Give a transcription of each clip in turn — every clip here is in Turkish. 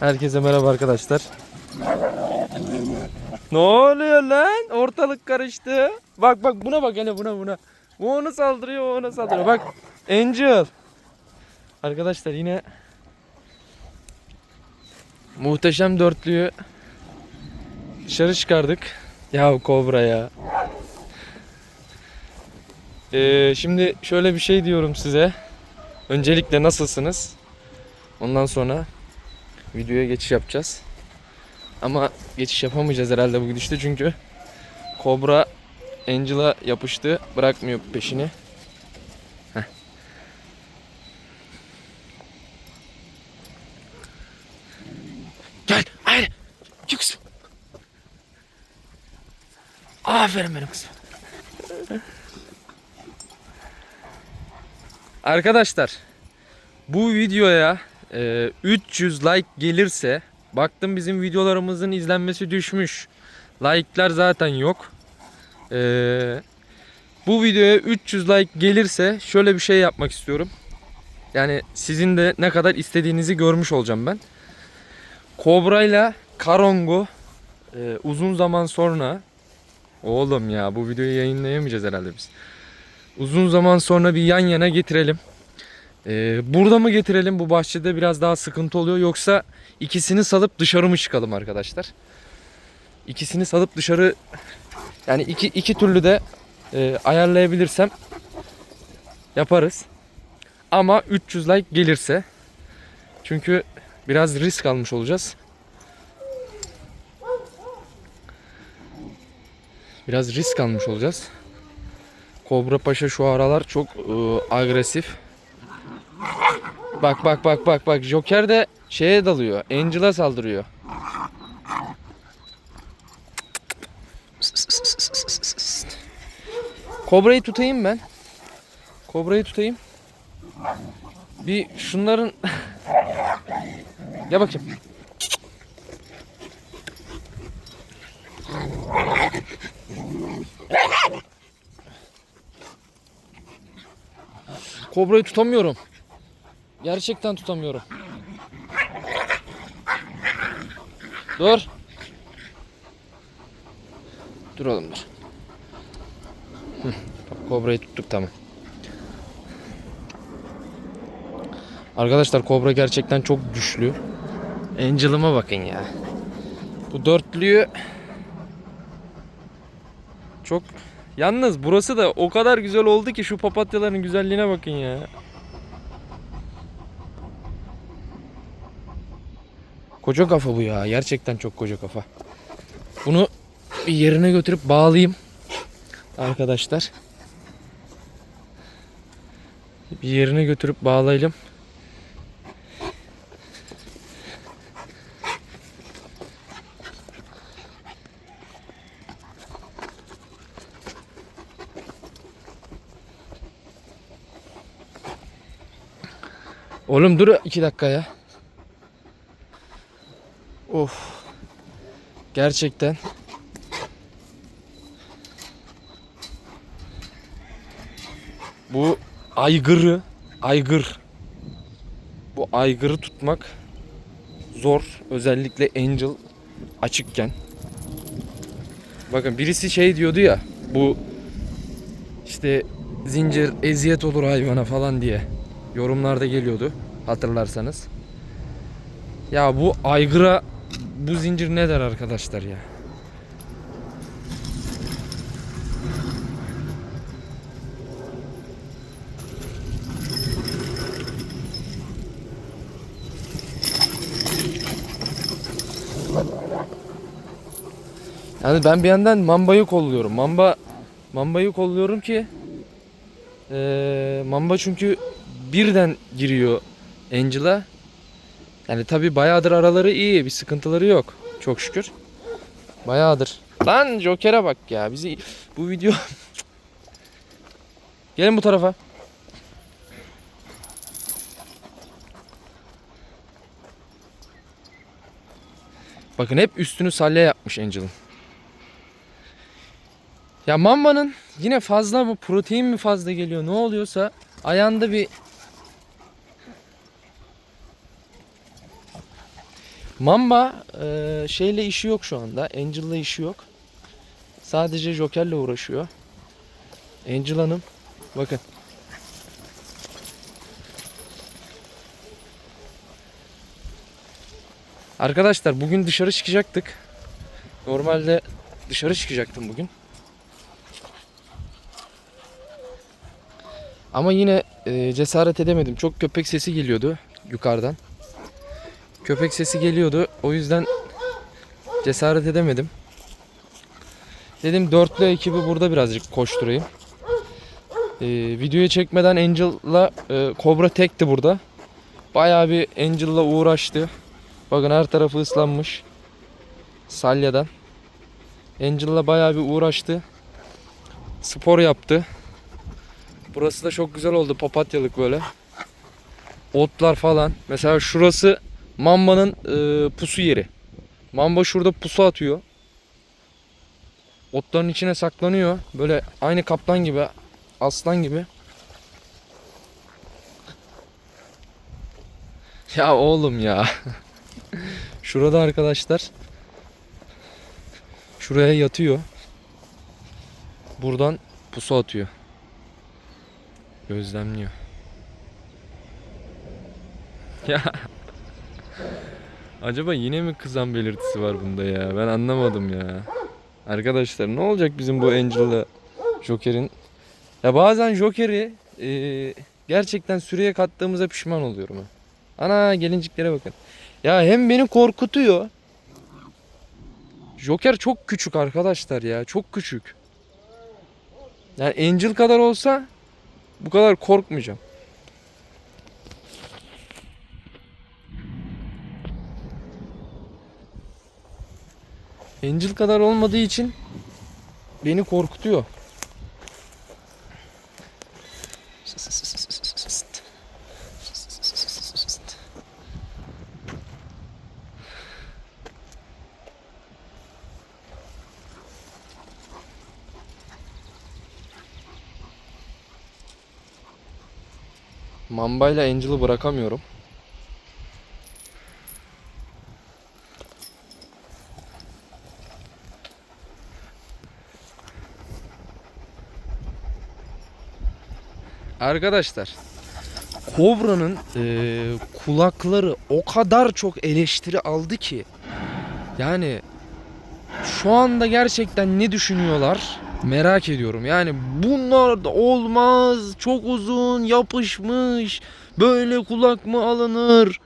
Herkese merhaba arkadaşlar. Ne oluyor lan? Ortalık karıştı. Bak bak buna bak hele buna buna. Bu onu saldırıyor, o ona saldırıyor. Bak Angel. Arkadaşlar yine muhteşem dörtlüyü dışarı çıkardık. Ya kobra ya. Ee, şimdi şöyle bir şey diyorum size. Öncelikle nasılsınız? Ondan sonra videoya geçiş yapacağız. Ama geçiş yapamayacağız herhalde bu gidişte çünkü Kobra Angel'a yapıştı. Bırakmıyor peşini. Gel. Haydi. Gel. Aferin benim kızım. Arkadaşlar bu videoya e, 300 like gelirse baktım bizim videolarımızın izlenmesi düşmüş. Like'lar zaten yok. E, bu videoya 300 like gelirse şöyle bir şey yapmak istiyorum. Yani sizin de ne kadar istediğinizi görmüş olacağım ben. Kobra ile Karongo e, uzun zaman sonra Oğlum ya bu videoyu yayınlayamayacağız herhalde biz. Uzun zaman sonra bir yan yana getirelim. Ee, burada mı getirelim bu bahçede biraz daha sıkıntı oluyor yoksa ikisini salıp dışarı mı çıkalım arkadaşlar? İkisini salıp dışarı yani iki, iki türlü de e, ayarlayabilirsem yaparız. Ama 300 like gelirse çünkü biraz risk almış olacağız. Biraz risk almış olacağız. Kobra Paşa şu aralar çok e, agresif. Bak bak bak bak bak Joker de şeye dalıyor. Angel'a saldırıyor. Kobra'yı tutayım ben. Kobra'yı tutayım. Bir şunların Gel bakayım. Kobra'yı tutamıyorum. Gerçekten tutamıyorum. Dur. Dur oğlum dur. Kobra'yı tuttuk tamam. Arkadaşlar kobra gerçekten çok güçlü. Angel'ıma bakın ya. Bu dörtlüyü çok yalnız burası da o kadar güzel oldu ki şu papatyaların güzelliğine bakın ya. Koca kafa bu ya. Gerçekten çok koca kafa. Bunu bir yerine götürüp bağlayayım. Arkadaşlar. Bir yerine götürüp bağlayalım. Oğlum dur iki dakika ya. Of. Gerçekten. Bu aygırı, aygır. Bu aygırı tutmak zor. Özellikle Angel açıkken. Bakın birisi şey diyordu ya. Bu işte zincir eziyet olur hayvana falan diye yorumlarda geliyordu hatırlarsanız. Ya bu aygıra bu zincir ne der arkadaşlar ya? Yani ben bir yandan Mamba'yı kolluyorum. Mamba Mamba'yı kolluyorum ki eee, Mamba çünkü birden giriyor Angel'a. Yani tabi bayağıdır araları iyi. Bir sıkıntıları yok. Çok şükür. Bayağıdır. Lan Joker'e bak ya. Bizi bu video... Gelin bu tarafa. Bakın hep üstünü salya yapmış Angel'ın. Ya Mamba'nın yine fazla mı protein mi fazla geliyor ne oluyorsa Ayağında bir Mamba e, şeyle işi yok şu anda. Angel'la işi yok. Sadece Joker'le uğraşıyor. Angel Hanım bakın. Arkadaşlar bugün dışarı çıkacaktık. Normalde dışarı çıkacaktım bugün. Ama yine e, cesaret edemedim. Çok köpek sesi geliyordu yukarıdan. Köpek sesi geliyordu. O yüzden cesaret edemedim. Dedim dörtlü ekibi burada birazcık koşturayım. Ee, videoyu çekmeden Angel'la e, Cobra tekti burada. Bayağı bir Angel'la uğraştı. Bakın her tarafı ıslanmış. Salyadan. Angel'la bayağı bir uğraştı. Spor yaptı. Burası da çok güzel oldu. Papatyalık böyle. Otlar falan. Mesela şurası Mamba'nın e, pusu yeri. Mamba şurada pusu atıyor. Otların içine saklanıyor. Böyle aynı kaplan gibi, aslan gibi. Ya oğlum ya. Şurada arkadaşlar. Şuraya yatıyor. Buradan pusu atıyor. Gözlemliyor. Ya. Acaba yine mi kızan belirtisi var bunda ya? Ben anlamadım ya. Arkadaşlar ne olacak bizim bu Angel'la Joker'in? Ya bazen Joker'i e, gerçekten süreye kattığımıza pişman oluyorum ha. Ana gelinciklere bakın. Ya hem beni korkutuyor. Joker çok küçük arkadaşlar ya. Çok küçük. Yani Angel kadar olsa bu kadar korkmayacağım. Angel kadar olmadığı için beni korkutuyor. Mamba ile Angel'ı bırakamıyorum. Arkadaşlar Kobra'nın eee, kulakları o kadar çok eleştiri aldı ki yani şu anda gerçekten ne düşünüyorlar merak ediyorum. Yani bunlar da olmaz çok uzun yapışmış böyle kulak mı alınır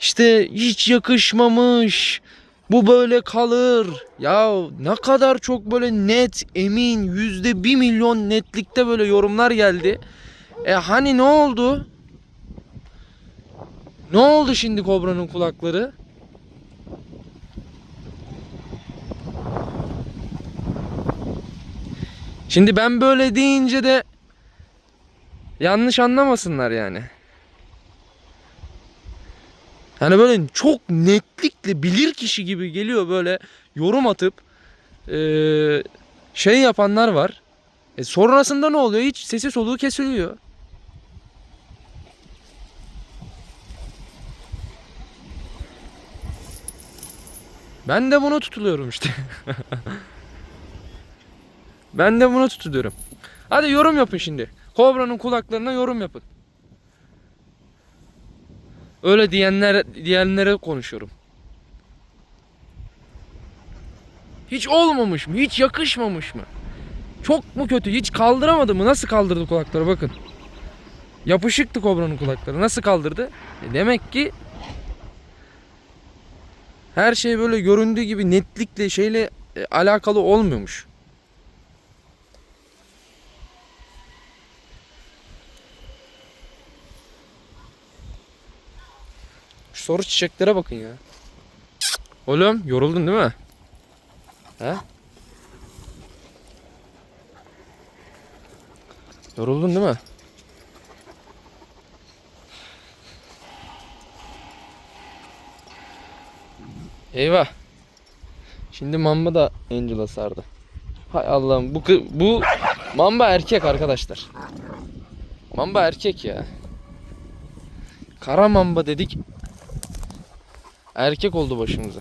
işte hiç yakışmamış bu böyle kalır. Ya ne kadar çok böyle net emin yüzde bir milyon netlikte böyle yorumlar geldi. E hani ne oldu? Ne oldu şimdi kobranın kulakları? Şimdi ben böyle deyince de yanlış anlamasınlar yani. Hani böyle çok netlikle bilir kişi gibi geliyor böyle yorum atıp eee, şey yapanlar var. E sonrasında ne oluyor? Hiç sesi soluğu kesiliyor. Ben de bunu tutuluyorum işte. ben de bunu tutuluyorum. Hadi yorum yapın şimdi. Kobra'nın kulaklarına yorum yapın. Öyle diyenler diyenlere konuşuyorum. Hiç olmamış mı? Hiç yakışmamış mı? Çok mu kötü? Hiç kaldıramadı mı? Nasıl kaldırdı kulakları bakın. Yapışıktı kobranın kulakları. Nasıl kaldırdı? E demek ki her şey böyle göründüğü gibi netlikle şeyle e, alakalı olmuyormuş. Şu soru çiçeklere bakın ya. Oğlum yoruldun değil mi? He? Yoruldun değil mi? Eyvah. Şimdi Mamba da Angel'a sardı. Hay Allah'ım bu bu Mamba erkek arkadaşlar. Mamba erkek ya. Kara mamba dedik. Erkek oldu başımıza.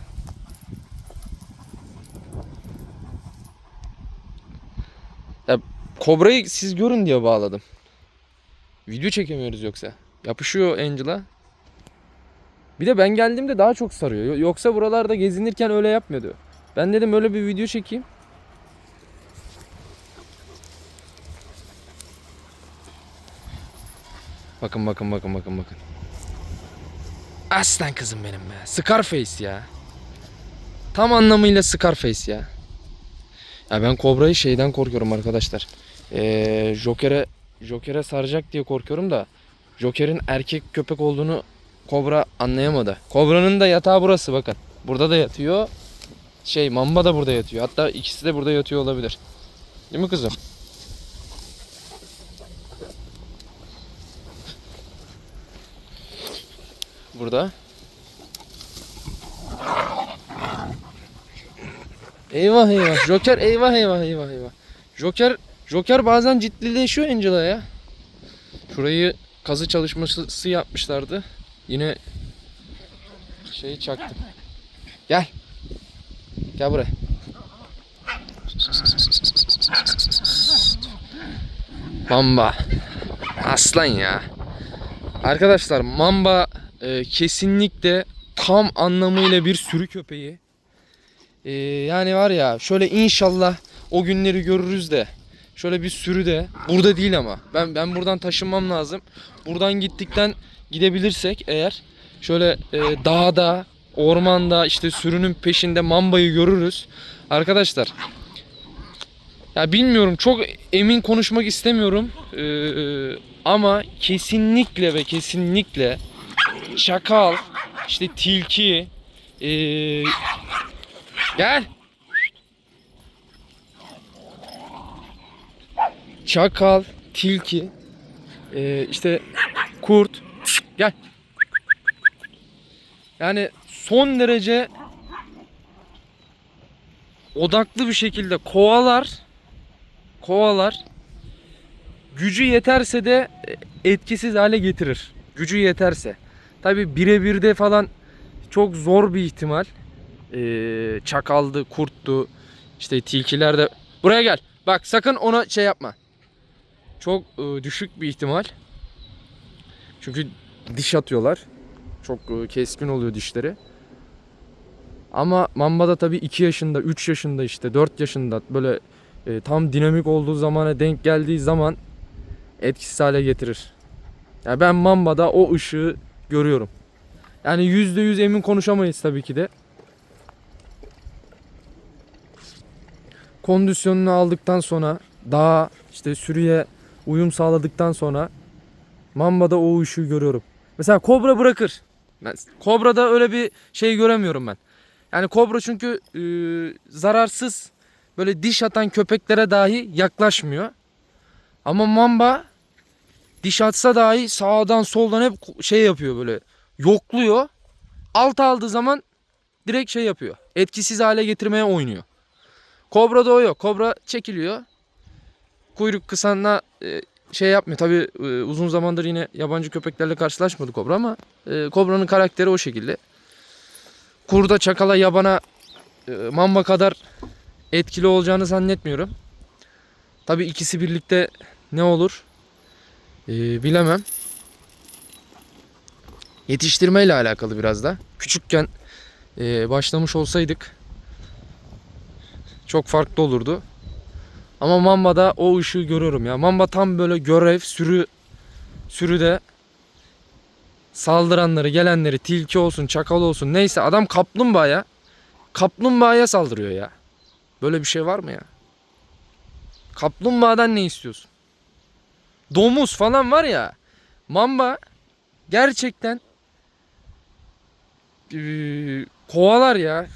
Ya kobrayı siz görün diye bağladım. Video çekemiyoruz yoksa. Yapışıyor Angela. Bir de ben geldiğimde daha çok sarıyor. Yo- Yoksa buralarda gezinirken öyle yapmıyordu. Ben dedim öyle bir video çekeyim. Bakın bakın bakın bakın bakın. Aslan kızım benim be. Scarface ya. Tam anlamıyla Scarface ya. Ya ben kobrayı şeyden korkuyorum arkadaşlar. Ee, Joker'e Joker'e saracak diye korkuyorum da Joker'in erkek köpek olduğunu Kobra anlayamadı. Kobra'nın da yatağı burası bakın. Burada da yatıyor. Şey Mamba da burada yatıyor. Hatta ikisi de burada yatıyor olabilir. Değil mi kızım? Burada. Eyvah eyvah. Joker eyvah eyvah eyvah eyvah. Joker Joker bazen ciddileşiyor Angela ya. Şurayı kazı çalışması yapmışlardı. Yine şeyi çaktım. Gel. Gel buraya. Mamba. Aslan ya. Arkadaşlar mamba e, kesinlikle tam anlamıyla bir sürü köpeği. E, yani var ya şöyle inşallah o günleri görürüz de şöyle bir sürü de burada değil ama ben ben buradan taşınmam lazım. Buradan gittikten gidebilirsek eğer şöyle e, dağda, ormanda işte sürünün peşinde mambayı görürüz. Arkadaşlar ya bilmiyorum çok emin konuşmak istemiyorum. Ee, ama kesinlikle ve kesinlikle çakal, işte tilki, ee, gel. Çakal, tilki, ee, işte kurt, gel. Yani son derece odaklı bir şekilde kovalar kovalar gücü yeterse de etkisiz hale getirir. Gücü yeterse. Tabi birebir de falan çok zor bir ihtimal. Ee, çakaldı, kurttu, işte tilkiler de. Buraya gel. Bak sakın ona şey yapma. Çok e, düşük bir ihtimal. Çünkü diş atıyorlar. Çok e, keskin oluyor dişleri. Ama Mamba da tabii 2 yaşında, 3 yaşında işte 4 yaşında böyle e, tam dinamik olduğu zamana denk geldiği zaman etkisiz hale getirir. Yani ben Mamba'da o ışığı görüyorum. Yani %100 emin konuşamayız tabii ki de. Kondisyonunu aldıktan sonra daha işte sürüye uyum sağladıktan sonra Mamba'da o ışığı görüyorum. Mesela Kobra bırakır. Ben, Kobra'da öyle bir şey göremiyorum ben. Yani Kobra çünkü e, zararsız böyle diş atan köpeklere dahi yaklaşmıyor. Ama mamba diş atsa dahi sağdan soldan hep şey yapıyor böyle yokluyor. Alt aldığı zaman direkt şey yapıyor. Etkisiz hale getirmeye oynuyor. Kobra'da o yok. Kobra çekiliyor. Kuyruk kısanla e, şey yapmıyor. Tabi uzun zamandır yine yabancı köpeklerle karşılaşmadı Kobra ama e, Kobra'nın karakteri o şekilde. Kurda, çakala, yabana, e, mamba kadar etkili olacağını zannetmiyorum. Tabi ikisi birlikte ne olur ee, bilemem. Yetiştirmeyle alakalı biraz da. Küçükken e, başlamış olsaydık çok farklı olurdu. Ama Mamba'da o ışığı görüyorum ya. Mamba tam böyle görev, sürü sürüde saldıranları, gelenleri, tilki olsun, çakal olsun neyse adam kaplumbağaya kaplumbağaya saldırıyor ya. Böyle bir şey var mı ya? Kaplumbağadan ne istiyorsun? Domuz falan var ya. Mamba gerçekten eee, kovalar ya.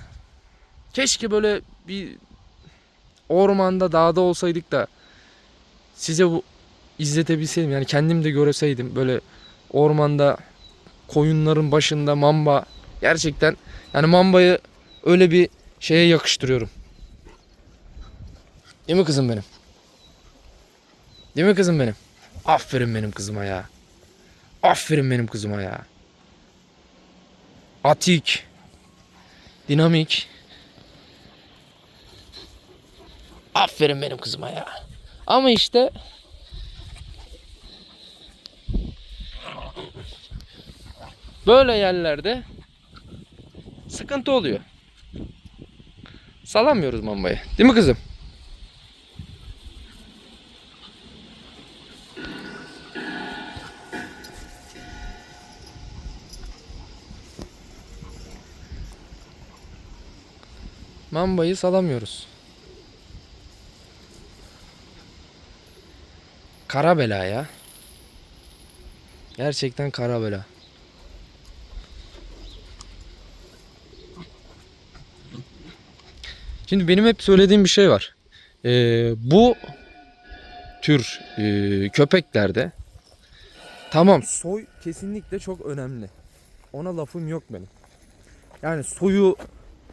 Keşke böyle bir ormanda, dağda olsaydık da size bu izletebilseydim. Yani kendim de göreseydim böyle ormanda koyunların başında mamba gerçekten yani mambayı öyle bir şeye yakıştırıyorum. Değil mi kızım benim? Değil mi kızım benim? Aferin benim kızıma ya. Aferin benim kızıma ya. Atik. Dinamik. Aferin benim kızıma ya. Ama işte böyle yerlerde sıkıntı oluyor. Salamıyoruz mambayı. Değil mi kızım? Mambayı salamıyoruz. Kara bela ya. Gerçekten kara bela. Şimdi benim hep söylediğim bir şey var. Ee, bu tür e, köpeklerde tamam soy kesinlikle çok önemli. Ona lafım yok benim. Yani soyu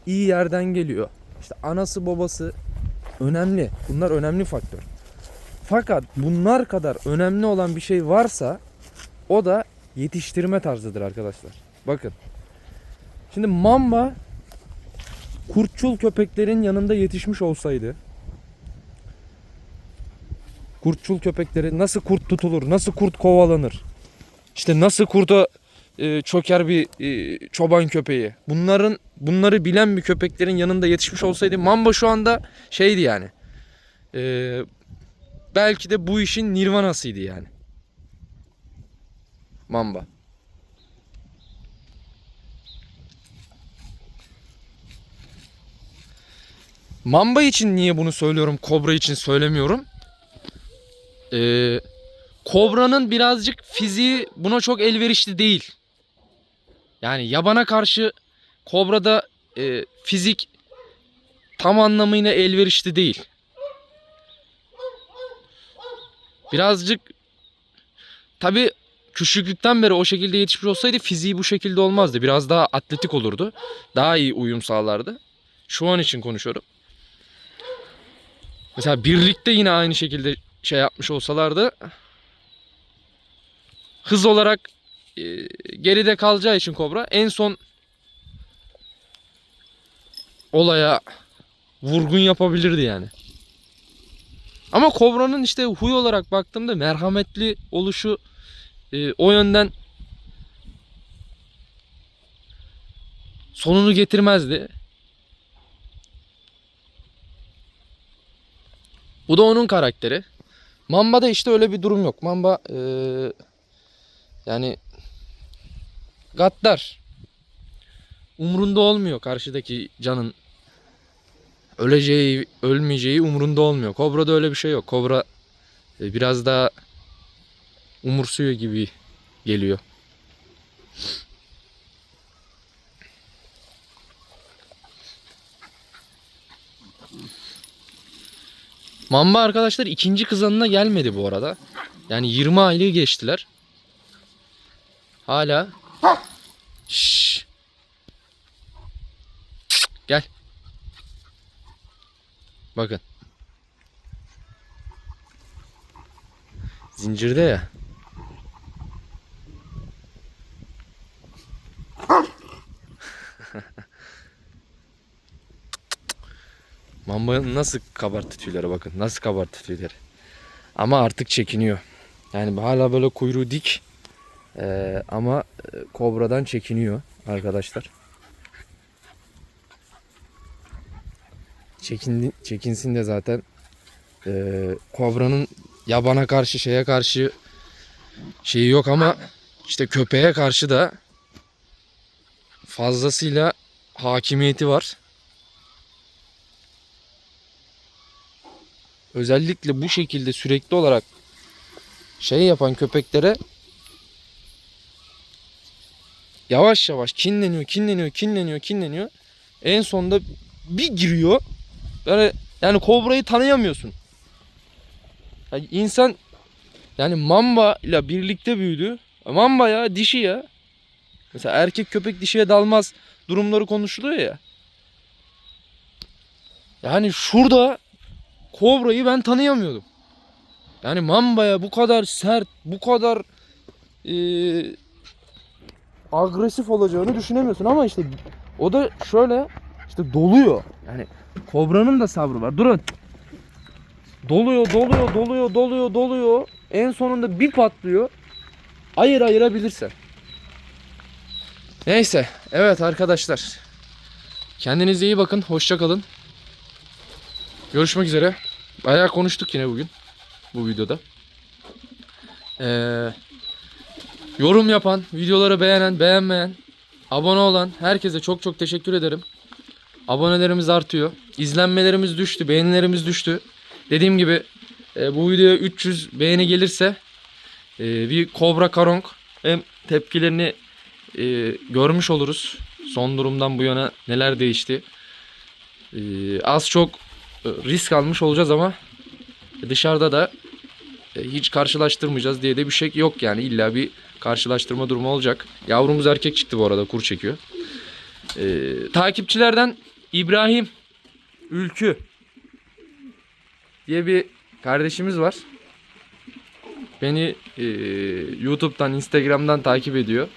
iyi yerden geliyor. İşte anası babası önemli. Bunlar önemli faktör. Fakat bunlar kadar önemli olan bir şey varsa o da yetiştirme tarzıdır arkadaşlar. Bakın. Şimdi mamba kurtçul köpeklerin yanında yetişmiş olsaydı kurtçul köpekleri nasıl kurt tutulur, nasıl kurt kovalanır, işte nasıl kurda e, çöker bir e, çoban köpeği. Bunların bunları bilen bir köpeklerin yanında yetişmiş olsaydı Mamba şu anda şeydi yani. E, belki de bu işin nirvanasıydı yani. Mamba. Mamba için niye bunu söylüyorum, Kobra için söylemiyorum? Ee, Kobra'nın birazcık fiziği buna çok elverişli değil. Yani yabana karşı Kobra'da e, fizik tam anlamıyla elverişli değil. Birazcık tabi küçüklükten beri o şekilde yetişmiş olsaydı fiziği bu şekilde olmazdı. Biraz daha atletik olurdu. Daha iyi uyum sağlardı. Şu an için konuşuyorum. Mesela birlikte yine aynı şekilde şey yapmış olsalardı hız olarak e, geride kalacağı için Kobra en son olaya vurgun yapabilirdi yani. Ama Kobra'nın işte huy olarak baktığımda merhametli oluşu e, o yönden sonunu getirmezdi. Bu da onun karakteri. Mamba'da işte öyle bir durum yok. Mamba e, yani gaddar. Umrunda olmuyor karşıdaki canın öleceği, ölmeyeceği umrunda olmuyor. Kobra'da öyle bir şey yok. Kobra e, biraz daha umursuyor gibi geliyor. Mamba arkadaşlar ikinci kızanına gelmedi bu arada. Yani 20 aylığı geçtiler. Hala. Şşş. Gel. Bakın. Zincirde ya. Mamba nasıl kabarttı tüyleri bakın. Nasıl kabarttı tüyleri. Ama artık çekiniyor. Yani hala böyle kuyruğu dik. Ee, ama kobradan çekiniyor arkadaşlar. Çekindi, çekinsin de zaten e, kobranın yabana karşı şeye karşı şeyi yok ama işte köpeğe karşı da fazlasıyla hakimiyeti var. Özellikle bu şekilde sürekli olarak şey yapan köpeklere yavaş yavaş kinleniyor, kinleniyor, kinleniyor, kinleniyor. En sonunda bir giriyor. Böyle yani kobrayı tanıyamıyorsun. Yani insan yani mamba ile birlikte büyüdü. Mamba ya dişi ya. Mesela erkek köpek dişiye dalmaz durumları konuşuluyor ya. Yani şurada kobrayı ben tanıyamıyordum. Yani mambaya bu kadar sert, bu kadar eee, agresif olacağını düşünemiyorsun ama işte o da şöyle işte doluyor. Yani kobranın da sabrı var. Durun. Doluyor, doluyor, doluyor, doluyor, doluyor. En sonunda bir patlıyor. Ayır ayırabilirsen. Neyse. Evet arkadaşlar. Kendinize iyi bakın. Hoşça kalın. Görüşmek üzere. Bayağı konuştuk yine bugün. Bu videoda. Ee, yorum yapan, videoları beğenen, beğenmeyen, abone olan herkese çok çok teşekkür ederim. Abonelerimiz artıyor. İzlenmelerimiz düştü, beğenilerimiz düştü. Dediğim gibi e, bu videoya 300 beğeni gelirse e, bir Kobra Karong hem tepkilerini e, görmüş oluruz. Son durumdan bu yana neler değişti. E, az çok e, risk almış olacağız ama dışarıda da e, hiç karşılaştırmayacağız diye de bir şey yok yani illa bir karşılaştırma durumu olacak. Yavrumuz erkek çıktı bu arada kur çekiyor. E, takipçilerden İbrahim Ülkü diye bir kardeşimiz var. Beni e, YouTube'dan, Instagram'dan takip ediyor.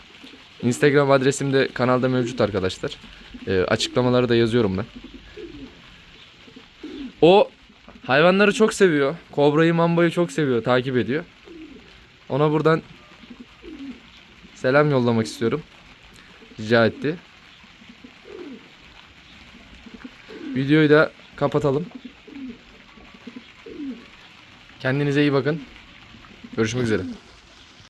Instagram adresim de kanalda mevcut arkadaşlar. E, açıklamaları da yazıyorum ben. O hayvanları çok seviyor. Kobrayı, mambayı çok seviyor, takip ediyor. Ona buradan selam yollamak istiyorum. Rica etti. Videoyu da kapatalım. Kendinize iyi bakın. Görüşmek üzere.